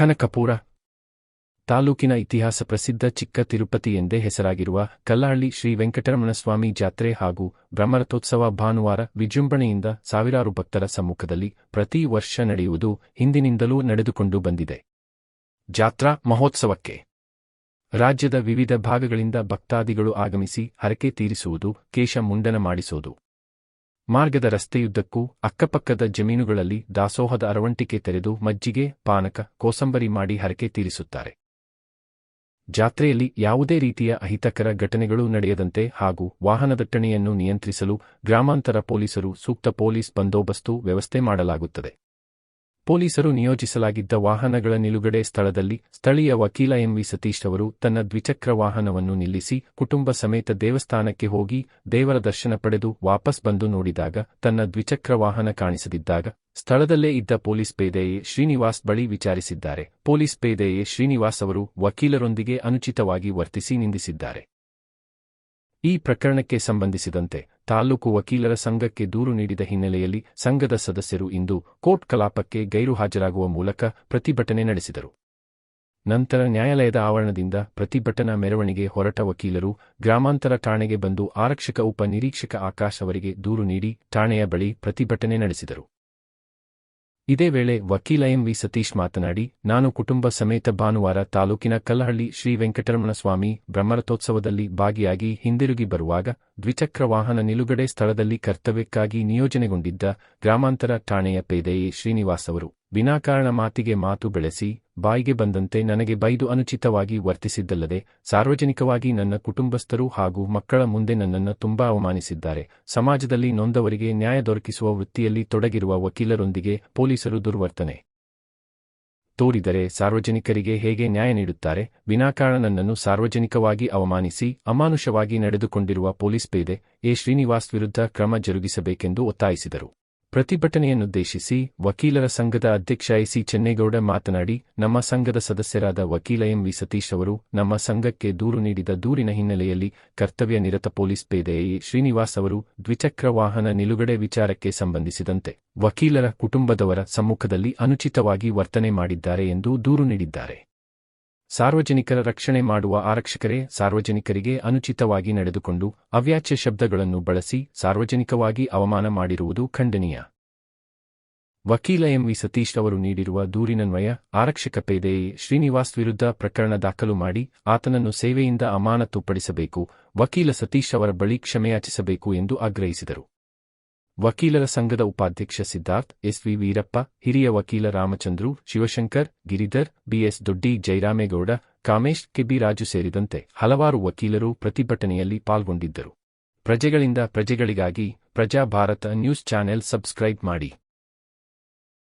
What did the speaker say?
ಕನಕಪುರ ತಾಲೂಕಿನ ಇತಿಹಾಸ ಪ್ರಸಿದ್ಧ ಚಿಕ್ಕ ತಿರುಪತಿ ಎಂದೇ ಹೆಸರಾಗಿರುವ ಕಲ್ಲಹಳ್ಳಿ ಶ್ರೀ ವೆಂಕಟರಮಣಸ್ವಾಮಿ ಜಾತ್ರೆ ಹಾಗೂ ಬ್ರಹ್ಮರಥೋತ್ಸವ ಭಾನುವಾರ ವಿಜೃಂಭಣೆಯಿಂದ ಸಾವಿರಾರು ಭಕ್ತರ ಸಮ್ಮುಖದಲ್ಲಿ ಪ್ರತಿ ವರ್ಷ ನಡೆಯುವುದು ಹಿಂದಿನಿಂದಲೂ ನಡೆದುಕೊಂಡು ಬಂದಿದೆ. ಜಾತ್ರಾ ಮಹೋತ್ಸವಕ್ಕೆ ರಾಜ್ಯದ ವಿವಿಧ ಭಾಗಗಳಿಂದ ಭಕ್ತಾದಿಗಳು ಆಗಮಿಸಿ ಹರಕೆ ತೀರಿಸುವುದು, ಕೇಶ ಮುಂಡನ ಮಾಡಿಸುವುದು ಮಾರ್ಗದ ರಸ್ತೆಯುದ್ದಕ್ಕೂ ಅಕ್ಕಪಕ್ಕದ ಜಮೀನುಗಳಲ್ಲಿ ದಾಸೋಹದ ಅರವಂಟಿಕೆ ತೆರೆದು ಮಜ್ಜಿಗೆ, ಪಾನಕ, ಕೋಸಂಬರಿ ಮಾಡಿ ಹರಕೆ ತೀರಿಸುತ್ತಾರೆ. ಜಾತ್ರೆಯಲ್ಲಿ ಯಾವುದೇ ರೀತಿಯ ಅಹಿತಕರ ಘಟನೆಗಳು ನಡೆಯದಂತೆ ಹಾಗೂ ವಾಹನ ದಟ್ಟಣೆಯನ್ನು ನಿಯಂತ್ರಿಸಲು ಗ್ರಾಮಾಂತರ ಪೊಲೀಸರು ಸೂಕ್ತ ಪೊಲೀಸ್ ಬಂದೋಬಸ್ತು ವ್ಯವಸ್ಥೆ ಮಾಡಲಾಗುತ್ತದೆ. ಪೊಲೀಸರು ನಿಯೋಜಿಸಲಾಗಿದ್ದ ವಾಹನಗಳ ನಿಲುಗಡೆ ಸ್ಥಳದಲ್ಲಿ ಸ್ಥಳೀಯ ವಕೀಲ ಎಂವಿ ಸತೀಶ್ ಅವರು ತನ್ನ ದ್ವಿಚಕ್ರ ವಾಹನವನ್ನು ನಿಲ್ಲಿಸಿ ಕುಟುಂಬ ಸಮೇತ ದೇವಸ್ಥಾನಕ್ಕೆ ಹೋಗಿ ದೇವರ ದರ್ಶನ ಪಡೆದು ವಾಪಸ್ ಬಂದು ನೋಡಿದಾಗ ತನ್ನ ದ್ವಿಚಕ್ರ ವಾಹನ ಕಾಣಿಸದಿದ್ದಾಗ ಸ್ಥಳದಲ್ಲೇ ಇದ್ದ ಪೊಲೀಸ್ ಪೇದೆಯೇ ಶ್ರೀನಿವಾಸ್ ಬಳಿ ವಿಚಾರಿಸಿದ್ದಾರೆ. ಪೊಲೀಸ್ ಪೇದೆಯೇ ಶ್ರೀನಿವಾಸ್ ಅವರು ವಕೀಲರೊಂದಿಗೆ ಅನುಚಿತವಾಗಿ ವರ್ತಿಸಿ ನಿಂದಿಸಿದ್ದಾರೆ. ಈ ಪ್ರಕರಣಕ್ಕೆ ಸಂಬಂಧಿಸಿದಂತೆ ತಾಲೂಕು ವಕೀಲರ ಸಂಘಕ್ಕೆ ದೂರು ನೀಡಿದ ಹಿನ್ನೆಲೆಯಲ್ಲಿ ಸಂಘದ ಸದಸ್ಯರು ಇಂದು ಕೋರ್ಟ್ ಕಲಾಪಕ್ಕೆ ಗೈರು ಹಾಜರಾಗುವ ಮೂಲಕ ಪ್ರತಿಭಟನೆ ನಡೆಸಿದರು. ನಂತರ ನ್ಯಾಯಾಲಯದ ಆವರಣದಿಂದ ಪ್ರತಿಭಟನಾ ಮೆರವಣಿಗೆ ಹೊರಟ ವಕೀಲರು ಗ್ರಾಮಾಂತರ ಠಾಣೆಗೆ ಬಂದು ಆರಕ್ಷಕ ಉಪ ನಿರೀಕ್ಷಕ ಆಕಾಶ್ ಅವರಿಗೆ ದೂರು ನೀಡಿ ಠಾಣೆಯ ಬಳಿ ಪ್ರತಿಭಟನೆ ನಡೆಸಿದರು. ಇದೇ ವೇಳೆ ವಕೀಲ ಎಂವಿ ಸತೀಶ್ ಮಾತನಾಡಿ, ನಾನು ಕುಟುಂಬ ಸಮೇತ ಭಾನುವಾರ ತಾಲೂಕಿನ ಕಲ್ಲಹಳ್ಳಿ ಶ್ರೀ ವೆಂಕಟರಮಣ ಸ್ವಾಮಿ ಬ್ರಹ್ಮರಥೋತ್ಸವದಲ್ಲಿ ಭಾಗಿಯಾಗಿ ಹಿಂದಿರುಗಿ ಬರುವಾಗ ದ್ವಿಚಕ್ರ ವಾಹನ ನಿಲುಗಡೆ ಸ್ಥಳದಲ್ಲಿ ಕರ್ತವ್ಯಕ್ಕಾಗಿ ನಿಯೋಜನೆಗೊಂಡಿದ್ದ ಗ್ರಾಮಾಂತರ ಠಾಣೆಯ ಪೇದೆಯೇ ಶ್ರೀನಿವಾಸ್ ಅವರು. ವಿನಾಕಾರಣ ಮಾತಿಗೆ ಮಾತು ಬೆಳೆಸಿ, ಬಾಯಿಗೆ ಬಂದಂತೆ ನನಗೆ ಬೈದು ಅನುಚಿತವಾಗಿ ವರ್ತಿಸಿದ್ದಲ್ಲದೆ, ಸಾರ್ವಜನಿಕವಾಗಿ ನನ್ನ ಕುಟುಂಬಸ್ಥರು ಹಾಗೂ ಮಕ್ಕಳ ಮುಂದೆ ನನ್ನನ್ನು ತುಂಬಾ ಅವಮಾನಿಸಿದ್ದಾರೆ. ಸಮಾಜದಲ್ಲಿ ನೊಂದವರಿಗೆ ನ್ಯಾಯ ದೊರಕಿಸುವ ವೃತ್ತಿಯಲ್ಲಿ ತೊಡಗಿರುವ ವಕೀಲರೊಂದಿಗೆ ಪೊಲೀಸರು ದುರ್ವರ್ತನೆ. ತೋರಿದರೆ ಸಾರ್ವಜನಿಕರಿಗೆ ಹೇಗೆ ನ್ಯಾಯ ನೀಡುತ್ತಾರೆ? ವಿನಾಕಾರಣ ನನ್ನನ್ನು ಸಾರ್ವಜನಿಕವಾಗಿ ಅವಮಾನಿಸಿ, ಅಮಾನುಷವಾಗಿ ನಡೆದುಕೊಂಡಿರುವ ಪೊಲೀಸ್ ಪೇದೆ, ಎ ಶ್ರೀನಿವಾಸ್ ವಿರುದ್ಧ ಕ್ರಮ ಜರುಗಿಸಬೇಕೆಂದು ಒತ್ತಾಯಿಸಿದರು. ಪ್ರತಿಭಟನೆಯನ್ನುದ್ದೇಶಿಸಿ ವಕೀಲರ ಸಂಘದ ಅಧ್ಯಕ್ಷ ಎಸಿ ಚೆನ್ನೇಗೌಡ ಮಾತನಾಡಿ, ನಮ್ಮ ಸಂಘದ ಸದಸ್ಯರಾದ ವಕೀಲ ಎಂವಿ ಸತೀಶ್ ಅವರು ನಮ್ಮ ಸಂಘಕ್ಕೆ ದೂರು ನೀಡಿದ ದೂರಿನ ಹಿನ್ನೆಲೆಯಲ್ಲಿ ಕರ್ತವ್ಯ ನಿರತ ಪೊಲೀಸ್ ಪೇದೆ ಎ ಶ್ರೀನಿವಾಸ್ ಅವರು ದ್ವಿಚಕ್ರ ವಾಹನ ನಿಲುಗಡೆ ವಿಚಾರಕ್ಕೆ ಸಂಬಂಧಿಸಿದಂತೆ ವಕೀಲರ ಕುಟುಂಬದವರ ಸಮ್ಮುಖದಲ್ಲಿ ಅನುಚಿತವಾಗಿ ವರ್ತನೆ ಮಾಡಿದ್ದಾರೆ ಎಂದು ದೂರು ನೀಡಿದ್ದಾರೆ. ಸಾರ್ವಜನಿಕರ ರಕ್ಷಣೆ ಮಾಡುವ ಆರಕ್ಷಕರೇ ಸಾರ್ವಜನಿಕರಿಗೆ ಅನುಚಿತವಾಗಿ ನಡೆದುಕೊಂಡು ಅವ್ಯಾಚ್ಯ ಶಬ್ದಗಳನ್ನು ಬಳಸಿ ಸಾರ್ವಜನಿಕವಾಗಿ ಅವಮಾನ ಮಾಡಿರುವುದು ಖಂಡನೀಯ. ವಕೀಲ ಎಂವಿ ಸತೀಶ್ ಅವರು ನೀಡಿರುವ ದೂರಿನನ್ವಯ ಆರಕ್ಷಕ ಪೇದೆಯೇ ಶ್ರೀನಿವಾಸ್ ವಿರುದ್ಧ ಪ್ರಕರಣ ದಾಖಲು ಮಾಡಿ ಆತನನ್ನು ಸೇವೆಯಿಂದ ಅಮಾನತುಪಡಿಸಬೇಕು, ವಕೀಲ ಸತೀಶ್ ಅವರ ಬಳಿ ಕ್ಷಮೆಯಾಚಿಸಬೇಕು ಎಂದು ಆಗ್ರಹಿಸಿದರು. ವಕೀಲರ ಸಂಘದ ಉಪಾಧ್ಯಕ್ಷ ಸಿದ್ಧಾರ್ಥ್ ಎಸ್ವಿ ವೀರಪ್ಪ, ಹಿರಿಯ ವಕೀಲ ರಾಮಚಂದ್ರು, ಶಿವಶಂಕರ್, ಗಿರಿಧರ್ ಬಿಎಸ್ ದೊಡ್ಡಿ, ಜೈರಾಮೇಗೌಡ, ಕಾಮೇಶ್ ಕೆಬಿ ರಾಜು ಸೇರಿದಂತೆ ಹಲವಾರು ವಕೀಲರು ಪ್ರತಿಭಟನೆಯಲ್ಲಿ ಪಾಲ್ಗೊಂಡಿದ್ದರು. ಪ್ರಜೆಗಳಿಂದ ಪ್ರಜೆಗಳಿಗಾಗಿ ಪ್ರಜಾ ಭಾರತ ನ್ಯೂಸ್ ಚಾನೆಲ್ ಸಬ್ಸ್ಕ್ರೈಬ್ ಮಾಡಿ.